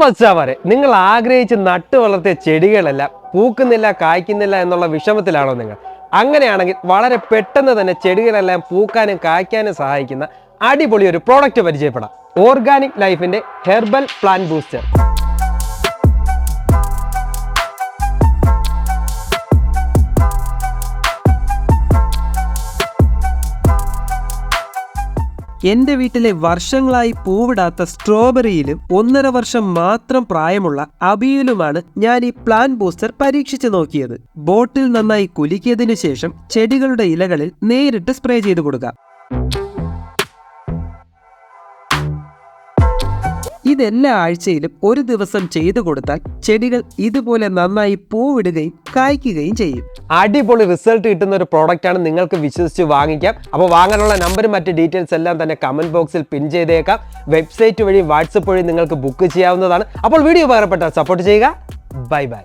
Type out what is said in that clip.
മച്ചാമാരെ നിങ്ങൾ ആഗ്രഹിച്ച് നട്ടു വളർത്തിയ ചെടികളെല്ലാം പൂക്കുന്നില്ല കായ്ക്കുന്നില്ല എന്നുള്ള വിഷമത്തിലാണോ നിങ്ങൾ? അങ്ങനെയാണെങ്കിൽ വളരെ പെട്ടെന്ന് തന്നെ ചെടികളെല്ലാം പൂക്കാനും കായ്ക്കാനും സഹായിക്കുന്ന അടിപൊളി ഒരു പ്രോഡക്റ്റ് പരിചയപ്പെടാം. ഓർഗാനിക് ലൈഫിന്റെ ഹെർബൽ പ്ലാന്റ് ബൂസ്റ്റർ എന്റെ വീട്ടിലെ വർഷങ്ങളായി പൂവിടാത്ത സ്ട്രോബെറിയിലും ഒന്നര വർഷം മാത്രം പ്രായമുള്ള അബിയിലുമാണ് ഞാൻ ഈ പ്ലാൻ ബൂസ്റ്റർ പരീക്ഷിച്ചു നോക്കിയത്. ബോട്ടിൽ നന്നായി കുലുക്കിയതിനു ശേഷം ചെടികളുടെ ഇലകളിൽ നേരിട്ട് സ്പ്രേ ചെയ്തു കൊടുക്കാം. ഇതെല്ലാ ആഴ്ചയിലും ഒരു ദിവസം ചെയ്തു കൊടുത്താൽ ചെടികൾ ഇതുപോലെ നന്നായി പൂവിടുകയും കായ്ക്കുകയും ചെയ്യും. അടിപൊളി റിസൾട്ട് കിട്ടുന്ന ഒരു പ്രോഡക്റ്റ് ആണ് നിങ്ങൾക്ക് വിശ്വസിച്ച് വാങ്ങിക്കാം. അപ്പോൾ വാങ്ങാനുള്ള നമ്പറും മറ്റ് ഡീറ്റെയിൽസ് എല്ലാം തന്നെ കമന്റ് ബോക്സിൽ പിൻ ചെയ്തേക്കാം. വെബ്സൈറ്റ് വഴി വാട്സപ്പ് വഴി നിങ്ങൾക്ക് ബുക്ക് ചെയ്യാവുന്നതാണ്. അപ്പോൾ വീഡിയോ ഉപകാരപ്പെട്ടാൽ സപ്പോർട്ട് ചെയ്യുക. Bye bye